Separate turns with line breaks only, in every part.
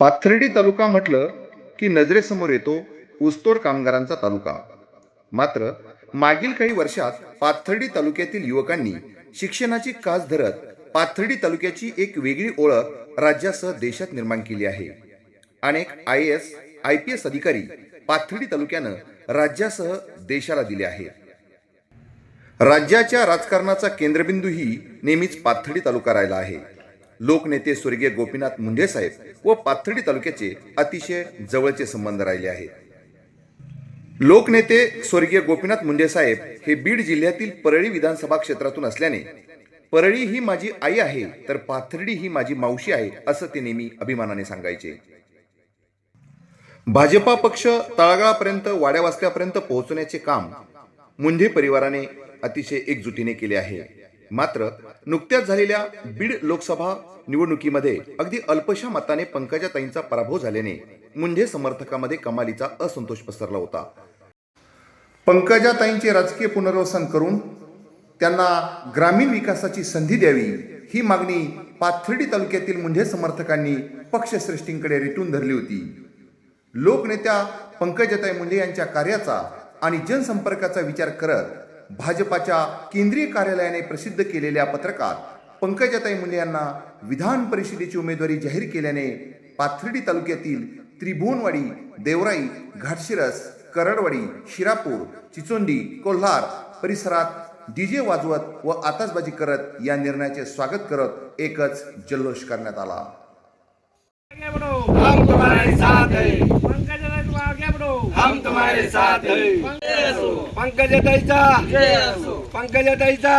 पाथर्डी तालुका म्हटलं की नजरेसमोर येतो ऊसतोड कामगारांचा तालुका. मात्र मागील काही वर्षात पाथर्डी तालुक्यातील युवकांनी शिक्षणाची कास धरत पाथर्डी तालुक्याची एक वेगळी ओळख राज्यासह देशात निर्माण केली आहे. अनेक I S I P S अधिकारी पाथर्डी तालुक्यानं राज्यासह देशाला दिले आहेत. राज्याच्या राजकारणाचा केंद्रबिंदूही नेहमीच पाथर्डी तालुका राहिला आहे. लोकनेते स्वर्गीय गोपीनाथ मुंढे साहेब व पाथर्डी तालुक्याचे अतिशय जवळचे संबंध राहिले आहेत. लोकनेते स्वर्गीय गोपीनाथ मुंडे साहेब हे बीड जिल्ह्यातील परळी विधानसभा क्षेत्रातून असल्याने परळी ही माझी आई आहे तर पाथर्डी ही माझी मावशी आहे असं ते नेहमी अभिमानाने सांगायचे. भाजपा पक्ष तळागाळापर्यंत वाड्यावास्त्यापर्यंत पोहोचण्याचे काम मुंढे परिवाराने अतिशय एकजुटीने केले आहे. मात्र नुकत्याच झालेल्या बीड लोकसभा निवडणुकीमध्ये अगदी अल्पशा मताने पंकजाताईंचा पराभव झाल्याने मुंढे समर्थकामध्ये कमालीचा असंतोष पसरला होता. पंकजाताईंचे राजकीय पुनर्वसन करून त्यांना ग्रामीण विकासाची संधी द्यावी ही मागणी पाथर्डी तालुक्यातील मुंढे समर्थकांनी पक्षश्रेष्ठींकडे रेटून धरली होती. लोकनेत्या पंकजाताई मुंढे यांच्या कार्याचा आणि जनसंपर्काचा विचार करत भाजपाच्या केंद्रीय कार्यालयाने प्रसिद्ध केलेल्या पत्रकात पंकजाताई मुंडे यांना विधान परिषदेची उमेदवारी जाहीर केल्याने पाथर्डी तालुक्यातील त्रिभुवनवाडी देवराई घाटशिरस करडवाडी शिरापूर चिचोंडी कोल्हार परिसरात डीजे वाजवत व आतासबाजी करत या निर्णयाचे स्वागत करत एकच जल्लोष करण्यात आला.
हमारे साथ
पंकज पंकज
दैसा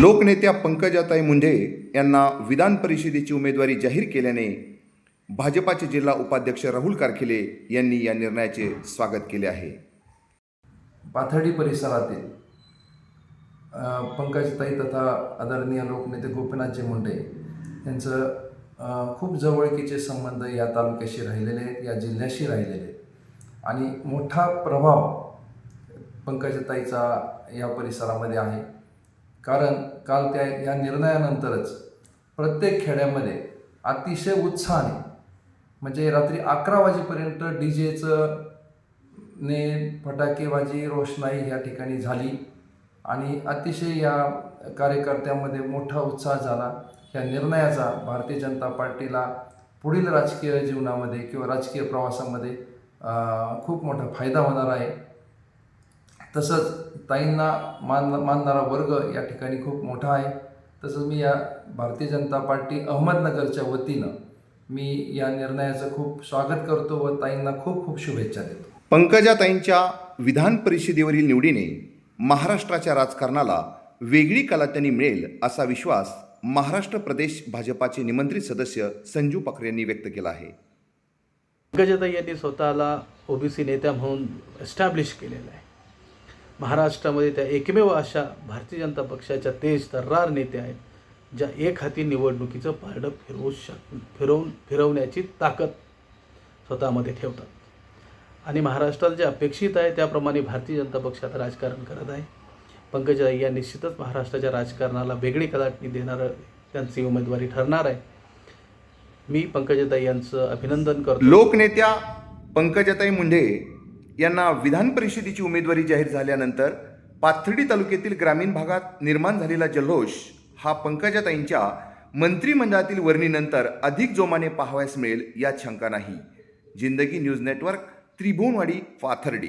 लोकनेत्या पंकजाताई मुंडे यांना विधान परिषदेची उमेदवारी जाहीर केल्याने भाजपाचे जिल्हा उपाध्यक्ष राहुल कारखिले यांनी या निर्णयाचे स्वागत केले आहे.
पाथर्डी परिसरातील पंकजताई तथा आदरणीय लोकनेते गोपीनाथजी मुंडे यांचं खूप जवळकीचे संबंध या तालुक्याशी राहिलेले आहेत या जिल्ह्याशी राहिलेले आहेत. आणि मोठा प्रभाव पंकजताईचा या परिसरामध्ये आहे. कारण काल त्या या निर्णयानंतरच प्रत्येक खेड्यामध्ये अतिशय उत्साहाने म्हणजे रात्री अकरा वाजेपर्यंत डी जेचं ने फटाकेबाजी रोषणाई या ठिकाणी झाली आणि अतिशय या कार्यकर्त्यांमध्ये मोठा उत्साह झाला. या निर्णयाचा भारतीय जनता पार्टीला पुढील राजकीय जीवनामध्ये किंवा राजकीय प्रवासामध्ये खूप मोठा फायदा होणार आहे. तसंच ताईंना मान मानणारा वर्ग या ठिकाणी खूप मोठा आहे. तसंच मी या भारतीय जनता पार्टी अहमदनगरच्या वतीनं मी या निर्णयाचं खूप स्वागत करतो व ताईंना खूप खूप शुभेच्छा देतो.
पंकजाताईंच्या विधान परिषदेवरील निवडीने महाराष्ट्राच्या राजकारणाला वेगळी कलाटणी मिळेल असा विश्वास महाराष्ट्र प्रदेश भाजपाचे निमंत्रित सदस्य संजू पाखरे यांनी व्यक्त केला आहे.
पंकजाताई यांनी स्वतःला ओबीसी नेत्या म्हणून एस्टॅब्लिश केलेलं आहे. महाराष्ट्रामध्ये त्या एकमेव अशा भारतीय जनता पक्षाच्या तेज तर्रार नेत्या आहेत ज्या एक हाती निवडणुकीचं पारडं फिरवू शक फिरवून फिरवण्याची ताकद स्वतःमध्ये ठेवतात. आणि महाराष्ट्रात जे अपेक्षित आहे त्याप्रमाणे भारतीय जनता पक्ष आता राजकारण करत आहे. पंकजाताई या निश्चितच महाराष्ट्राच्या राजकारणाला वेगळी कलाटणी देणारं त्यांची उमेदवारी ठरणार आहे. मी पंकजाताई यांचं अभिनंदन करतो.
लोकनेत्या पंकजाताई मुंडे यांना विधान परिषदेची उमेदवारी जाहीर झाल्यानंतर पाथर्डी तालुक्यातील ग्रामीण भागात निर्माण झालेला जल्लोष हा पंकजाताईंच्या मंत्रिमंडळातील वर्णीनंतर अधिक जोमाने पाहावयास मिळेल यात शंका नाही. जिंदगी न्यूज नेटवर्क त्रिभुवनवाडी पाथर्डी.